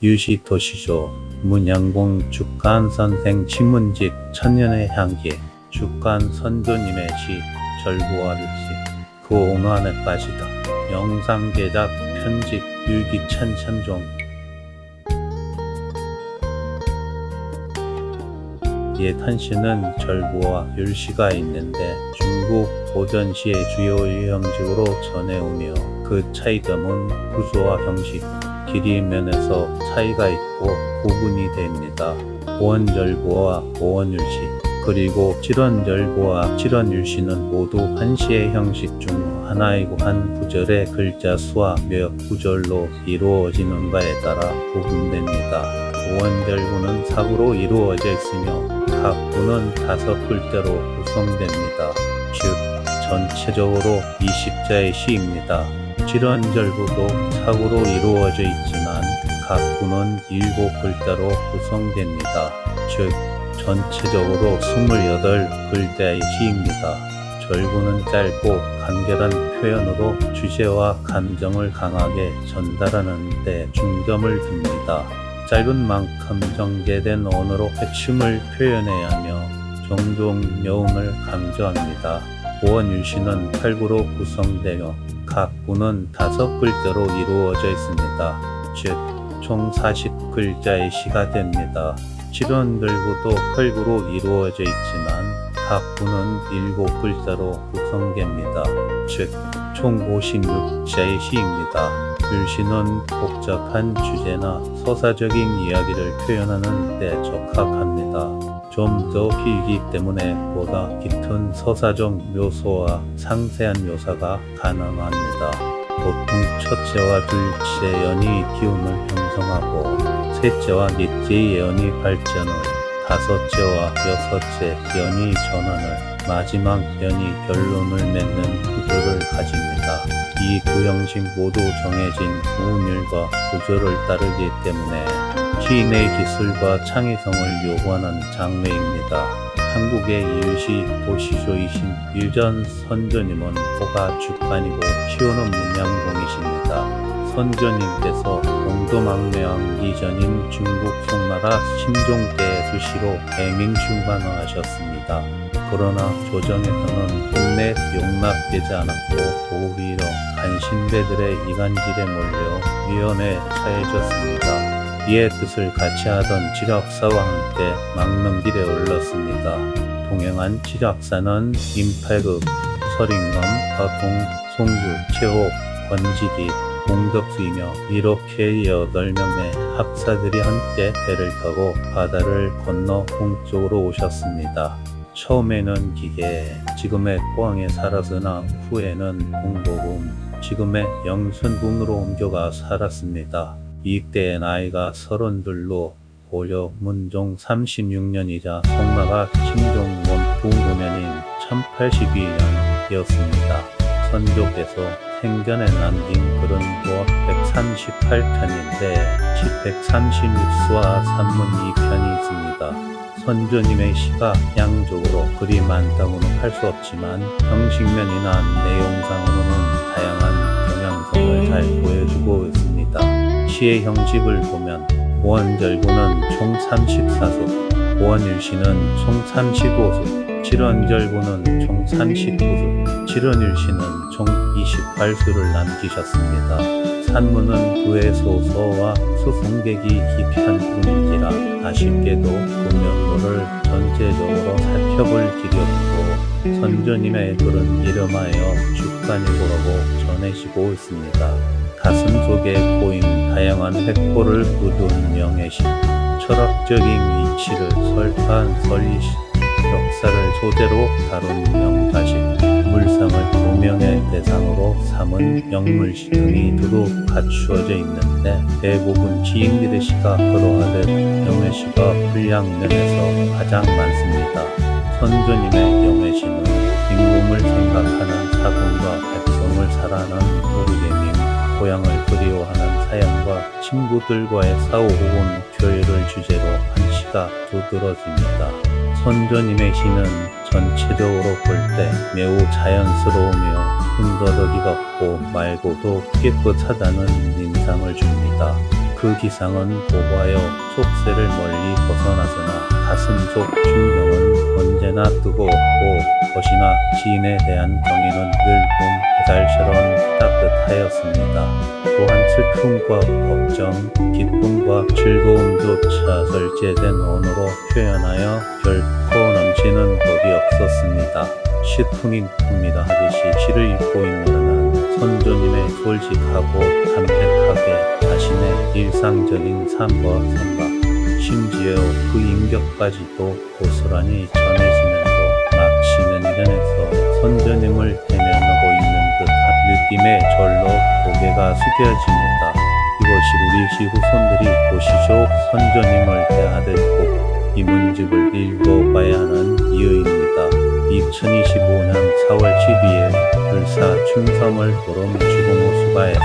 유시 도시조 문양공 죽간 선생 신문직 천년의 향기 죽간 선조님의 시 절구와 르시 그 옹안에 빠지다. 영상 제작 편집 유기찬 천종. 예탄시는 절구와 율시가 있는데 중국 고전시의 주요 유형식으로 전해오며 그 차이점은 구조와 형식, 길이 면에서 차이가 있고 구분이 됩니다. 오원절구와 오원율시 그리고 칠원절구와 칠원율시는 모두 한시의 형식 중 하나이고 한 구절의 글자 수와 몇 구절로 이루어지는가에 따라 구분됩니다. 오원절구는 사구로 이루어져 있으며 각 구는 다섯 글자로 구성됩니다. 즉 전체적으로 20자의 시입니다. 칠원절구도 사구로 이루어져 있지만 각 구는 일곱 글자로 구성됩니다. 즉 전체적으로 28글자의 시입니다. 절구는 짧고 간결한 표현으로 주제와 감정을 강하게 전달하는 데 중점을 둡니다. 짧은 만큼 정제된 언어로 핵심을 표현해야 하며 종종 여운을 강조합니다. 오원율시는 8구로 구성되며 각 구는 다섯 글자로 이루어져 있습니다. 즉, 총 40글자의 시가 됩니다. 칠원들구도 8구로 이루어져 있지만 각 구는 7글자로 구성됩니다. 즉, 총 56자의 시입니다. 율시는 복잡한 주제나 서사적인 이야기를 표현하는 데 적합합니다. 좀 더 길기 때문에 보다 짙은 서사적 묘소와 상세한 묘사가 가능합니다. 보통 첫째와 둘째 연이 기운을 형성하고 셋째와 넷째 연이 발전을 다섯째와 여섯째 연이 전환을 마지막 연이 결론을 맺는 구조를 가집니다. 이 두 형식 모두 정해진 우율과 구조를 따르기 때문에 시인의 기술과 창의성을 요구하는 장르입니다. 한국의 이유시 도시조이신 유전 선조님은 호가 주관이고 시호는 문양공이십니다. 선조님께서 동도망명왕 이전인 중국 송나라 신종 때 수시로 대민 출간하셨습니다. 그러나 조정에서는 끝내 용납되지 않았고 오히려 간신배들의 이간질에 몰려 위험에 처해졌습니다. 이에 뜻을 같이 하던 지략사와 함께 막는 길에 올랐습니다. 동행한 지략사는 임팔급, 서린검, 화동, 송주, 최호, 권지기, 공덕수이며 이렇게 여덟 명의 합사들이 한때 배를 타고 바다를 건너 동쪽으로 오셨습니다. 처음에는 기계, 지금의 포항에 살았으나 후에는 공복음, 지금의 영순궁으로 옮겨가 살았습니다. 이때의 나이가 서른둘로 고려 문종 36년이자 송나라 신종원 부고년인 1082년이었습니다. 선조께서 생전에 남긴 글은 뭐 138편인데 136수와 산문 2편이 있습니다. 선조님의 시가 양적으로 글이 많다고는 할 수 없지만 형식면이나 내용상으로는 다양한 경향성을 잘 보여주고 시의 형식을 보면 오원절구는 총 34수, 오원일시는 총 35수, 칠원절구는 총 39수, 칠원일시는 총 28수를 남기셨습니다. 산문은 구의 소서와 수송객이 기피한 뿐인지라 아쉽게도 그 면모를 전체적으로 살펴볼 없고 선조님의 글은 이름하여 죽간이고라고 전해지고 있습니다. 가슴 속에 고인 다양한 획보를 거둔 명예시 철학적인 위치를 설파한 설리시 역사를 소재로 다룬 명가시 물상을 도명의 대상으로 삼은 영물시 등이 두루 갖추어져 있는데 대부분 지인들의 시가 그러하듯 영예시가 분량면에서 가장 많습니다. 선조님의 영예시는 빈궁을 생각하는 사군과 백성을 사랑하는 도르개님 고향을 그리워하는 사연과 친구들과의 싸우 혹은 교회를 주제로 한 시가 두드러집니다. 선조님의 시는 전체적으로 볼 때 매우 자연스러우며 흔더덕이가 없고 말고도 깨끗하다는 인상을 줍니다. 그 기상은 고고하여 속세를 멀리 벗어나서나 가슴 속 충경은 언제나 뜨거웠고 벗이나 지인에 대한 정의는 늘봄 햇살처럼 따뜻하였습니다. 또한 슬픔과 걱정, 기쁨과 즐거움조차 절제된 언어로 표현하여 결코 넘치는 법이 없었습니다. 시풍익품이다 하듯이 시를 읽고 있는 한 선조님의 솔직하고 담백하게 자신의 일상적인 삶과 생각, 심지어 그 인격까지도 고스란히 전해지면서 마치 면전에서 선조님을 대면하고 있는 듯한 느낌의 절로 고개가 숙여집니다. 이것이 우리 시후손들이 보시죠 선조님을 대하듯 꼭 이 문집을 읽어봐야 하는 이유입니다. 2025년 4월 12일 불사 춘섬을 보름 주공호수가에서